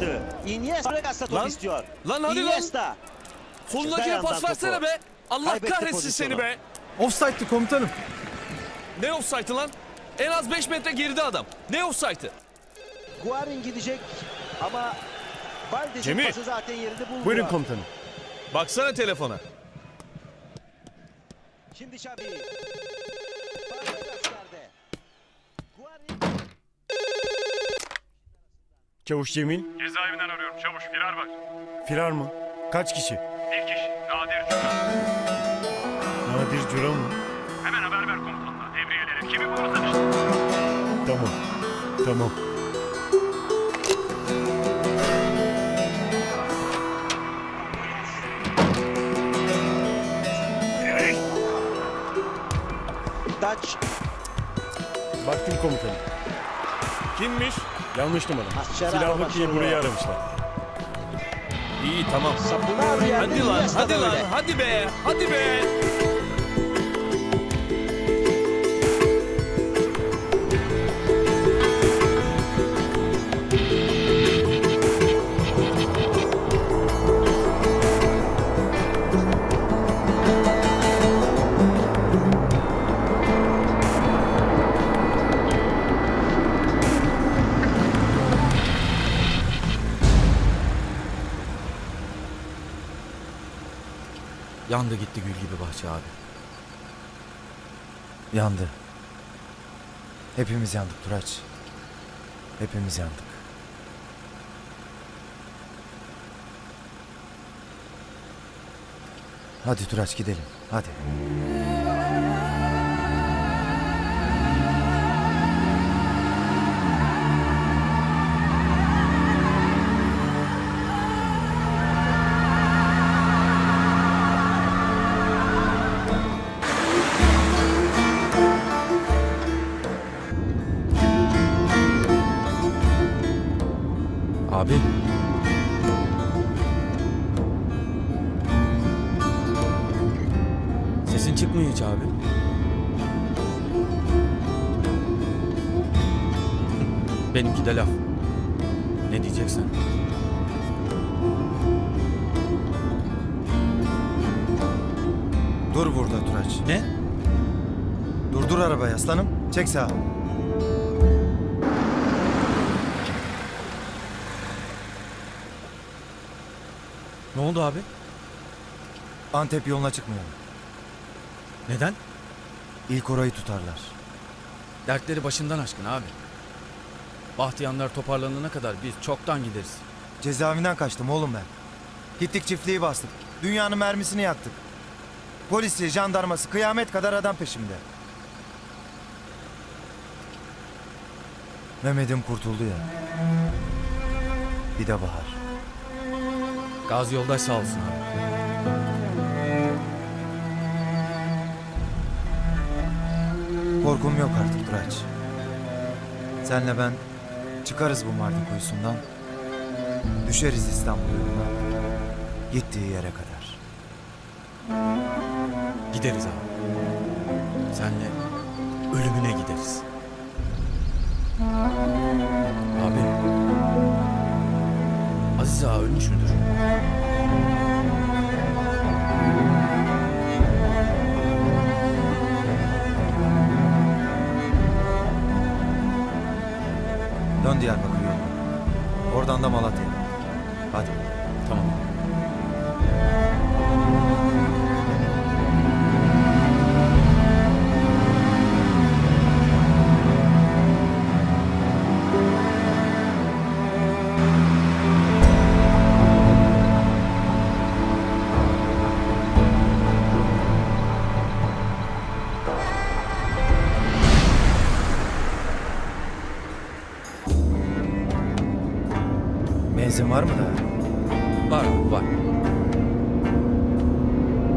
düştü. Iniesta Fabregas'ta top Lan, istiyor. lan hadi lan. Iniesta. Solundakine Çıktı pas versene topu. be. Allah Kaybetti kahretsin pozisyonu. seni be. Offside'di komutanım. Ne offside'ı lan? En az 5 metre geride adam. Ne offside'ı? Guarin gidecek ama Valdez'in pası zaten yerini buldu. Buyurun komutanım. Baksana telefona. Şimdi Xavi. Çavuş Cemil. Cezaevinden arıyorum çavuş firar var. Firar mı? Kaç kişi? Bir kişi Nadir Cüran. Nadir Cura mı? Hemen haber ver komutanına. Devriyeleri kimi bulursan işte. Tamam. Tamam. Taç. Baktım komutanım. Kimmiş? Yanlış numara. Silahlı başlıyor. burayı aramışlar. İyi tamam. Hadi lan, hadi lan, hadi be, hadi be. Yandı gitti gül gibi bahçe abi. Yandı. Hepimiz yandık Turaç. Hepimiz yandık. Hadi Turaç gidelim. Hadi. De laf. Ne diyeceksen. Dur burada Turaç. Ne? Durdur arabayı aslanım. Çek sağa. Ne oldu abi? Antep yoluna çıkmayalım. Neden? İlk orayı tutarlar. Dertleri başından aşkın abi. Bahtiyanlar toparlanana kadar biz çoktan gideriz. Cezaevinden kaçtım oğlum ben. Gittik çiftliği bastık. Dünyanın mermisini yaktık. Polisi, jandarması, kıyamet kadar adam peşimde. Mehmet'im kurtuldu ya. Bir de Bahar. Gazi yoldaş sağ olsun abi. Korkum yok artık Turaç. Senle ben çıkarız bu Mardin kuyusundan. Düşeriz İstanbul yoluna. Gittiği yere kadar. Gideriz abi. Senle ölümüne gideriz. Abi. Aziz ağa ölmüş müdür? Benzin var mı da? Var abi var.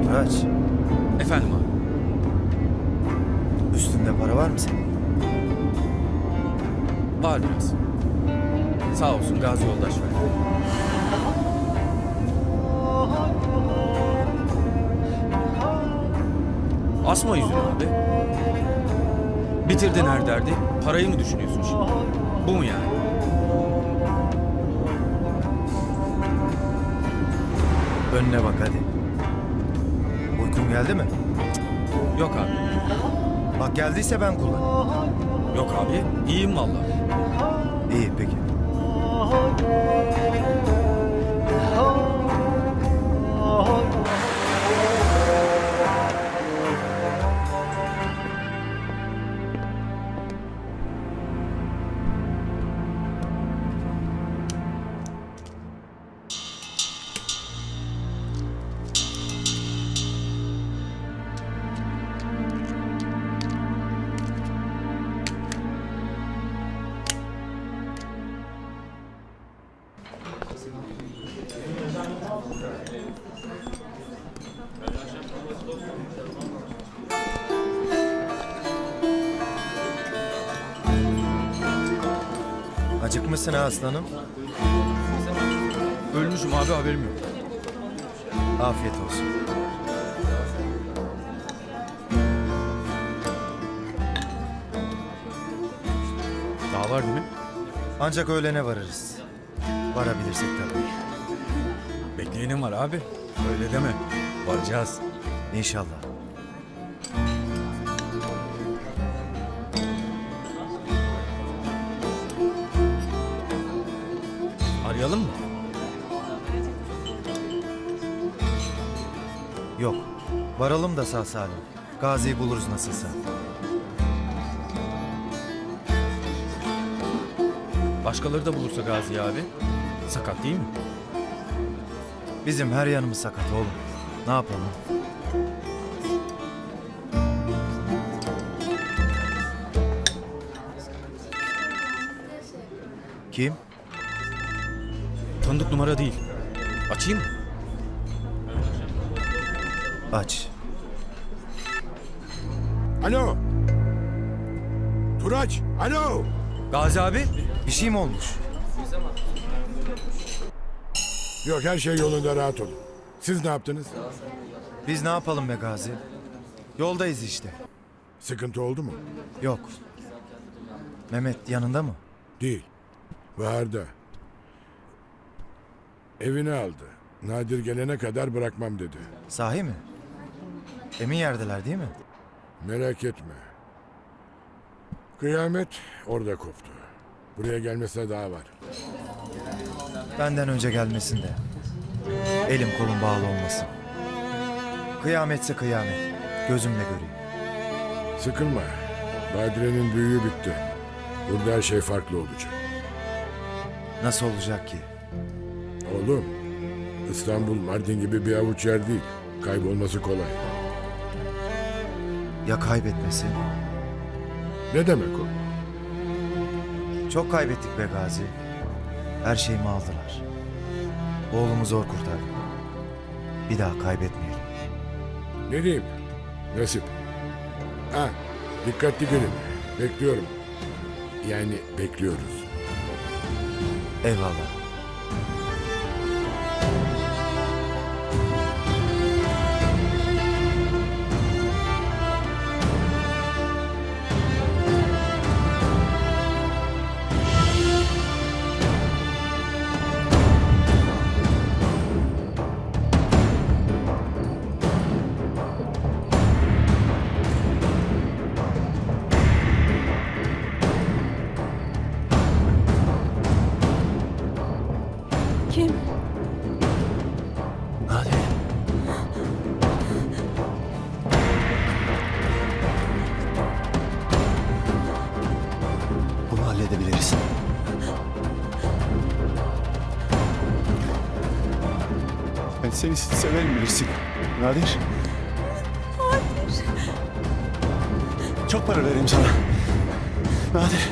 Turaç, Efendim abi. üstünde para var mı senin? Var biraz. Sağ olsun Gazi yoldaş verdi. Asma yüzünü abi. Bitirdin her derdi. Parayı mı düşünüyorsun şimdi? Bu mu yani? Önüne bak hadi. Uykun geldi mi? Yok abi. Bak geldiyse ben kullan. Yok abi. İyiyim vallahi. İyi peki. Acıkmışsın ha aslanım. Ölmüşüm abi haberim yok. Afiyet olsun. Daha var değil mi? Ancak öğlene varırız. Varabilirsek tabii. Bekleyenim var abi. Öyle deme. Varacağız. İnşallah. Arayalım mı? Yok. Varalım da sağ salim. Gazi'yi buluruz nasılsa. Başkaları da bulursa Gazi abi. Sakat değil mi? Bizim her yanımız sakat oğlum. Ne yapalım? Kim? Tanıdık numara değil. Açayım mı? Aç. Alo. Turaç, alo. Gazi abi. Bir şey mi olmuş? Yok her şey yolunda rahat olun. Siz ne yaptınız? Biz ne yapalım be Gazi? Yoldayız işte. Sıkıntı oldu mu? Yok. Mehmet yanında mı? Değil. Bahar'da. Evini aldı. Nadir gelene kadar bırakmam dedi. Sahi mi? Emin yerdeler değil mi? Merak etme. Kıyamet orada koptu. Buraya gelmesine daha var. Benden önce gelmesin de. Elim kolum bağlı olmasın. Kıyametse kıyamet. Gözümle göreyim. Sıkılma. Badire'nin büyüğü bitti. Burada her şey farklı olacak. Nasıl olacak ki? Oğlum, İstanbul Mardin gibi bir avuç yer değil. Kaybolması kolay. Ya kaybetmesi? Ne demek o? Çok kaybettik be Gazi. Her şeyimi aldılar. Oğlumu zor kurtardım. Bir daha kaybetmeyelim. Ne diyeyim? Nasip. Ha, dikkatli gelin. Bekliyorum. Yani bekliyoruz. Eyvallah. Seni severim bilirsin. Nadir. Çok para vereyim sana. Nadir.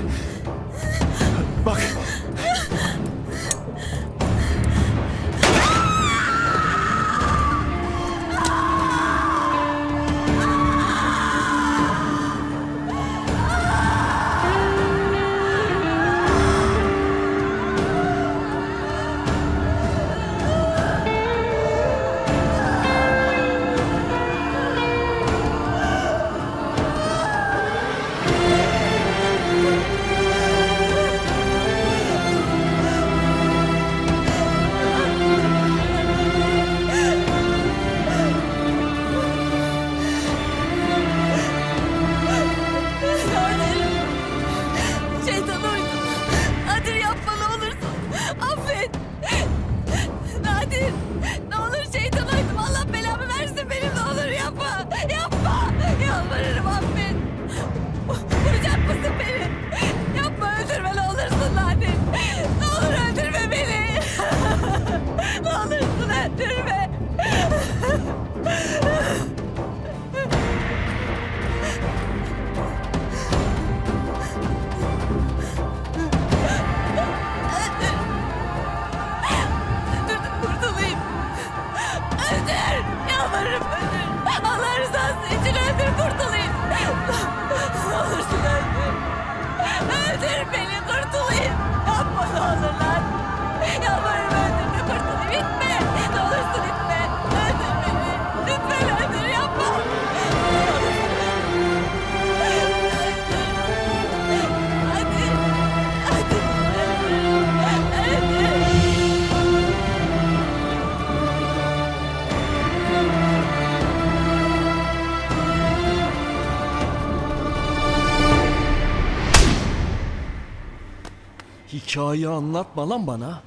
Hikaye anlatma lan bana.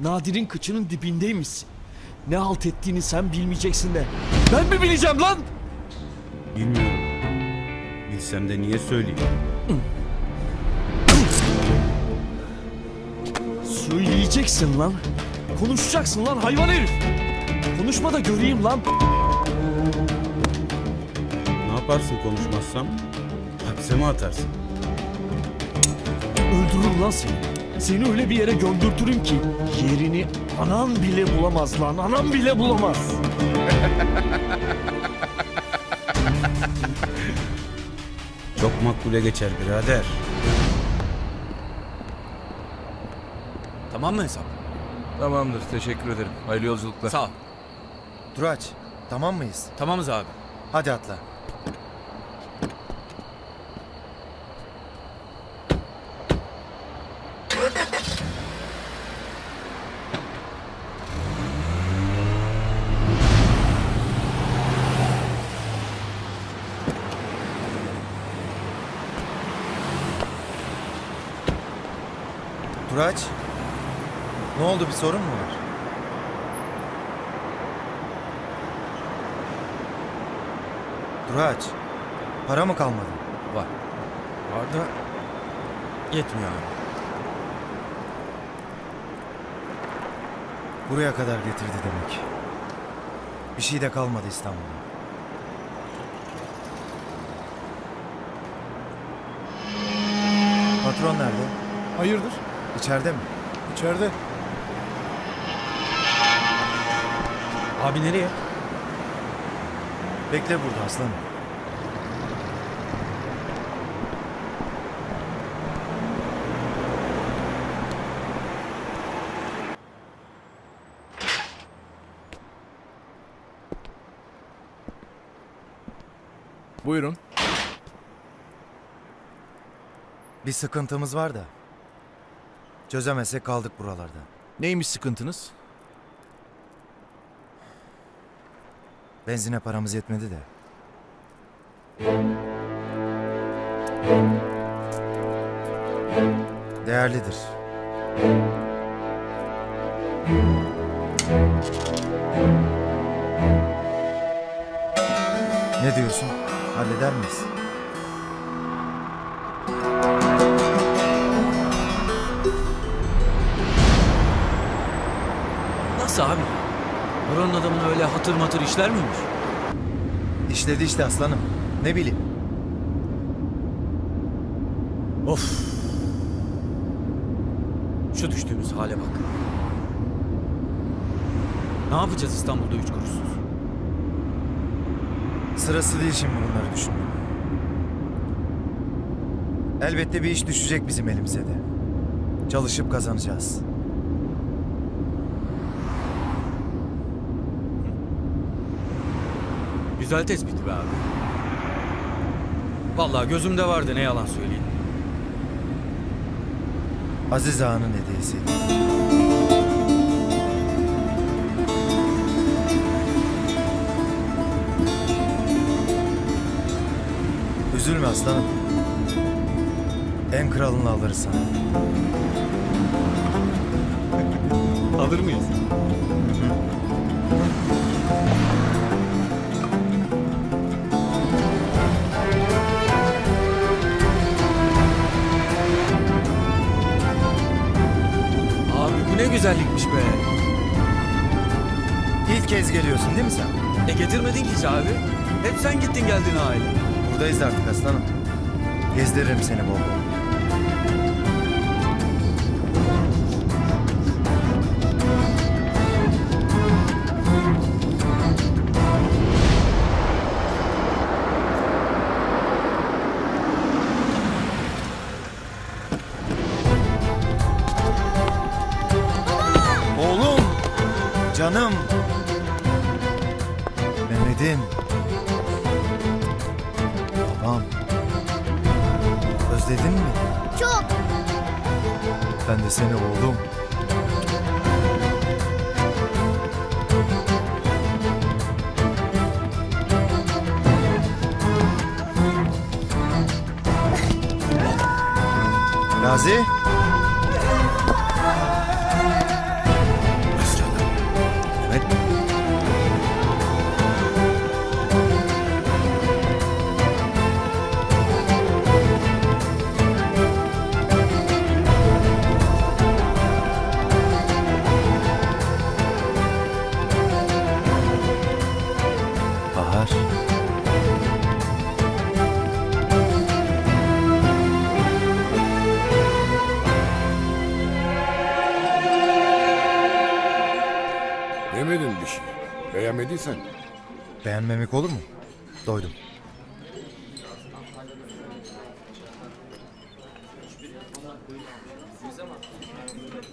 Nadir'in kıçının dibindeymişsin. Ne halt ettiğini sen bilmeyeceksin de. Ben mi bileceğim lan? Bilmiyorum. Bilsem de niye söyleyeyim? Söyleyeceksin lan. Konuşacaksın lan hayvan herif. Konuşma da göreyim lan. Ne yaparsın konuşmazsam? Hapse mi atarsın? Öldürürüm lan seni. Seni öyle bir yere gömdürtürüm ki yerini anan bile bulamaz lan. Anan bile bulamaz. Çok makbule geçer birader. Tamam mı hesap? Tamamdır teşekkür ederim. Hayırlı yolculuklar. Sağ ol. Turaç tamam mıyız? Tamamız abi. Hadi atla. Turaç, ne oldu bir sorun mu var? Turaç, para mı kalmadı? Var. Var da yetmiyor abi. Buraya kadar getirdi demek. Bir şey de kalmadı İstanbul'da. Patron nerede? Hayırdır? İçeride mi? İçeride. Abi nereye? Bekle burada aslanım. Buyurun. Bir sıkıntımız var da. Çözemezsek kaldık buralarda. Neymiş sıkıntınız? Benzine paramız yetmedi de. Değerlidir. Ne diyorsun? Halleder miyiz? Nasıl abi? Buranın adamını öyle hatır matır işler miymiş? İşledi işte aslanım. Ne bileyim. Of. Şu düştüğümüz hale bak. Ne yapacağız İstanbul'da üç kuruşsuz? Sırası değil şimdi bunları düşünmek. Elbette bir iş düşecek bizim elimize de. Çalışıp kazanacağız. Güzel tespit be abi. Vallahi gözümde vardı ne yalan söyleyeyim. Aziz Ağa'nın hediyesi. Üzülme aslanım. En kralını alırız sana. Alır mıyız? Abi güzellikmiş be. İlk kez geliyorsun değil mi sen? E getirmedin ki hiç abi. Hep sen gittin geldin aile. Buradayız artık aslanım. Gezdiririm seni bol bol. Canım. Mehmet'im. Babam. Özledin mi? Çok. Ben de seni oğlum. Gazi. Beğenmemek olur mu? Doydum.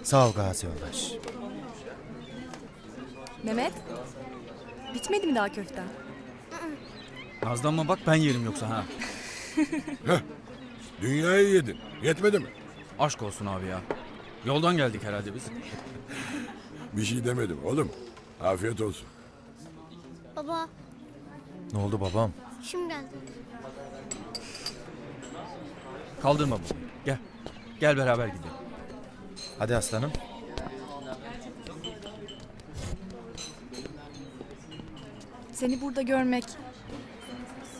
Sağ ol Gazi yoldaş. Mehmet, bitmedi mi daha köften? Nazlanma bak ben yerim yoksa ha. Dünyayı yedin. Yetmedi mi? Aşk olsun abi ya. Yoldan geldik herhalde biz. Bir şey demedim oğlum. Afiyet olsun. Baba, Ne oldu babam? kim geldi? Kaldırma bunu. Gel. Gel beraber gidelim. Hadi aslanım. Seni burada görmek,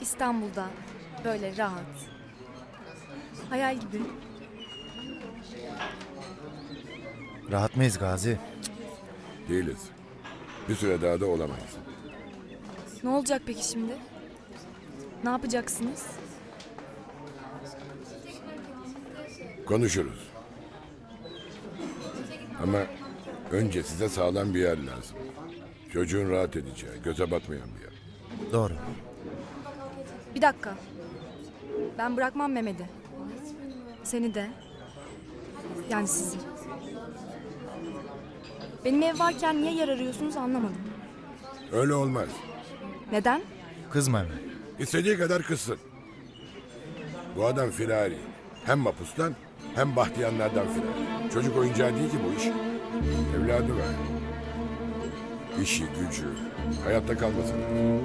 İstanbul'da böyle rahat, hayal gibi. Rahat mıyız Gazi? Değiliz. Bir süre daha da olamayız. Ne olacak peki şimdi? Ne yapacaksınız? Konuşuruz. Ama önce size sağlam bir yer lazım. Çocuğun rahat edeceği, göze batmayan bir yer. Doğru. Bir dakika. Ben bırakmam Mehmet'i. Seni de. Yani sizi. Benim ev varken niye yer arıyorsunuz anlamadım. Öyle olmaz. Neden? Kızma hemen. İstediği kadar kızsın. Bu adam firari. Hem mapustan hem bahtiyanlardan firari. Çocuk oyuncağı değil ki bu iş. Evladı var. İşi, gücü, hayatta kalması lazım.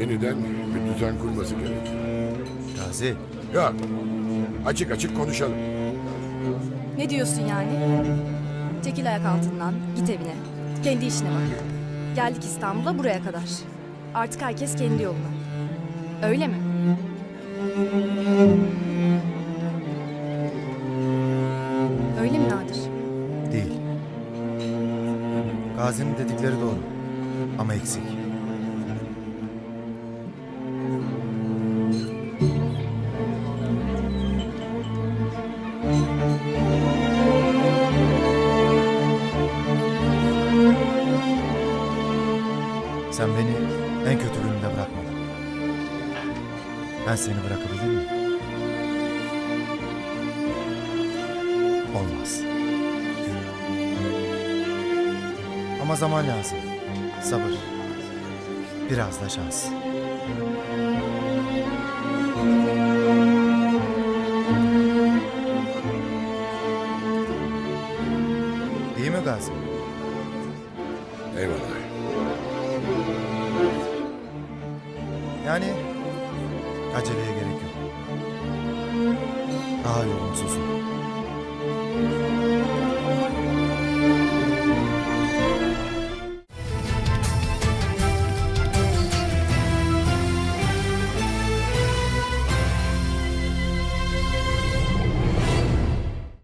Yeniden bir düzen kurması gerekiyor. Gazi. Ya açık açık konuşalım. Ne diyorsun yani? Çekil ayak altından, git evine. Kendi işine bak. Geldik İstanbul'a buraya kadar. Artık herkes kendi yoluna. Öyle mi? Öyle mi Nadir? Değil. Gazi'nin dedikleri doğru. Ama eksik. Seni bırakabilir miyim? Olmaz. Ama zaman lazım. Sabır. Biraz da şans. İyi mi Gazi? Eyvallah. Yani aceleye gerek yok. Daha yolumuz uzun.